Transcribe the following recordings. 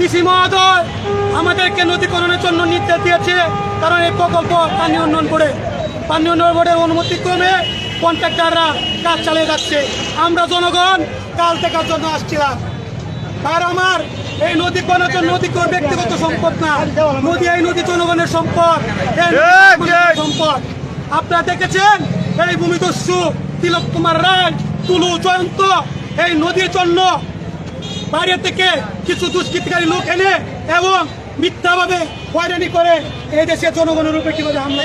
কৃষি মহোদয় আমাদেরকে নদীকরণের জন্য নির্দেশ দিয়েছে। কারণ এই প্রকল্প পানি উন্নয়ন বোর্ডে পানি উন্নয়ন বোর্ডের অনুমতি ক্রমে কন্ট্রাক্টাররা কাজ চালিয়ে যাচ্ছে। আমরা জনগণ কাল দেখার জন্য আসছিলাম। আর আমার এই নদী কোনোর নদী কোনো ব্যক্তিগত সম্পদ না। নদী এই নদী জনগণের সম্পদ। সম্পদ। আপনারা দেখেছেন? এই ভূমিদস্যু তিলক কুমার রায় তুলু জয়ন্ত এই নদীর জন্য বাইরে থেকে কিছু দুষ্কৃতকারী লোক এনে এবং মিথ্যাভাবে হয়রানি করে এই দেশে জনগণের উপরে কীভাবে হামলা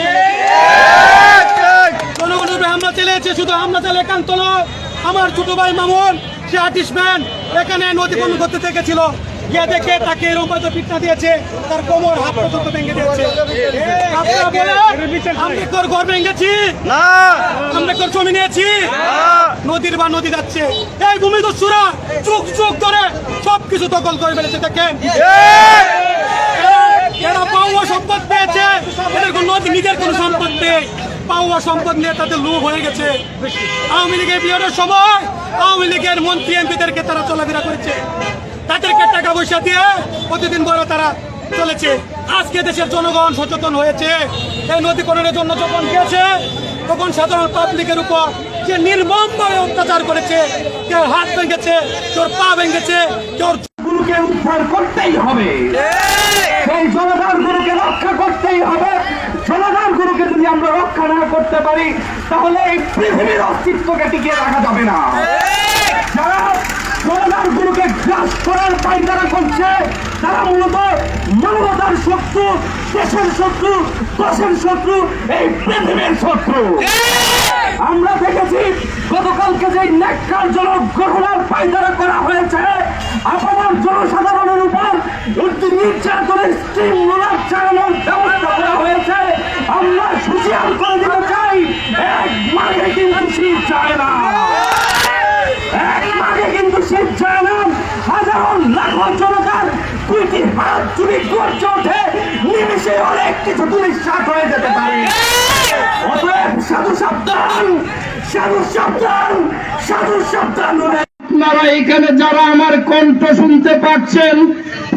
জনগণের উপরে হামলা চালিয়েছে, শুধু হামলা চালে একান্ত আমার ছোট ভাই মামুন, সে আর্টিস্ট ম্যান, এখানে নদী বন্ধ করতে দেখেছিল গিয়ে দেখে তাকে এরকম পিঠা দিয়েছে তার কোমর হাত পর্যন্ত ভেঙে দিয়েছে। আমরা তোর ঘর ভেঙেছি। না। আমরা তোর জমি নিয়েছি নদীর বা নদী যাচ্ছে। এই ভূমিদস্যুরা চুক চুক ধরে সবকিছু দখল করে ফেলেছে দেখেন এরা- এরা পাওয়া সম্পদ পেয়েছে। এদের কোনো নদী নিজের কোনো সম্পদ নেই। পাওয়া সম্পদ নিয়ে তাদের লোভ হয়ে গেছে। আওয়ামী লীগের বিয়ের সময় আওয়ামী লীগের মন্ত্রী এমপিদেরকে তারা চলাফেরা করেছে। তাদেরকে টাকা পয়সা দিয়ে প্রতিদিন বড় তারা চলেছে। আজকে দেশের জনগণ সচেতন হয়েছে। এই নদীকরণের জন্য যখন গিয়েছে তখন সাধারণ পাবলিকের উপর যে নির্মমভাবে অত্যাচার করেছে কেউ হাত ভেঙেছে কেউ পা ভেঙেছে কেউ গুলোকে উদ্ধার করতেই হবে। সেই জনগণ গুলোকে রক্ষা করতেই হবে। জনগণ গুলোকে যদি আমরা রক্ষা না করতে পারি তাহলে এই পৃথিবীর অস্তিত্বকে টিকিয়ে রাখা যাবে না। যারা জনগণ গুলোকে গ্রাস করার পায়তারা করছে তারা মূলত মানবতার শত্রু, দেশের শত্রু, দশের শত্রু, এই পৃথিবীর শত্রু। আমরা দেখেছি গতকালকে যে ন্যাক্কারজনক ঘটনার পায়তারা করা হয়েছে আপনার জনসাধারণের উপর নির্যাতনের স্টিম রোলার চালানোর দুইটি হাত চুরি গর্জে ওঠে নিমিশে অনেক কিছু সাত হয়ে যেতে পারে। অতএব সাধু সাবধান সাধু সাবধান সাধু সাবধান আপনারা এখানে যারা আমার কণ্ঠ শুনতে পাচ্ছেন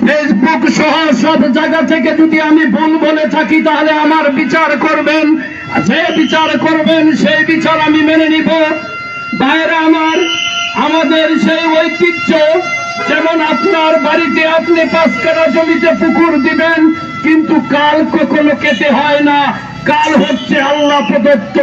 ফেসবুক সহ সব জায়গা থেকে যদি আমি ভুল বলে থাকি, তাহলে আমার বিচার করবেন। যে বিচার করবেন, সেই বিচার আমি মেনে নিব। বাইরে আমার, আমাদের সেই ঐতিহ্য যেমন আপনার বাড়িতে আপনি পাঁচ কাটা জমিতে পুকুর দিবেন, কিন্তু কাল কখনো কেটে হয় না। কাল হচ্ছে আল্লাহ প্রদত্ত।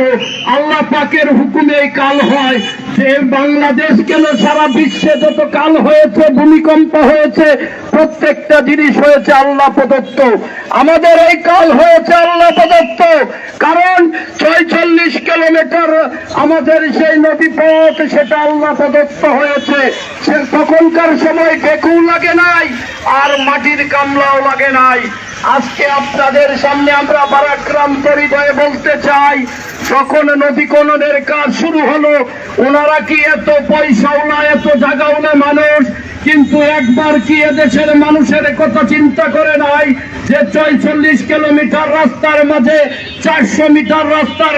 আল্লাহ পাকের হুকুমে কাল হয়। যে বাংলাদেশ কেন সারা বিশ্বে যত কাল হয়েছে, ভূমিকম্প হয়েছে, প্রত্যেকটা জিনিস হয়েছে আল্লাহ প্রদত্ত। আমাদের এই কাল হয়েছে আল্লাহ প্রদত্ত। কিলোমিটার আমাদের সেই নদী পথ, সেটা আল্লাহ প্রদত্ত হয়েছে। সে তখনকার সময় বেকুও লাগে নাই, আর মাটির কামলাও লাগে নাই। আজকে আপনাদের সামনে আমরা বারাক্রান্ত হৃদয়ে বলতে চাই, যখন নদী খননের কাজ শুরু হলো, ওনারা কি এত পয়সাও না, এত জায়গাও না মানুষ? কিন্তু একবার কি এদেশের মানুষের কথা চিন্তা করে নাই যে ছয়চল্লিশ কিলোমিটার রাস্তার মাঝে চারশো মিটার রাস্তার,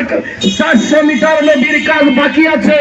চারশো মিটার নদীর কাজ বাকি আছে?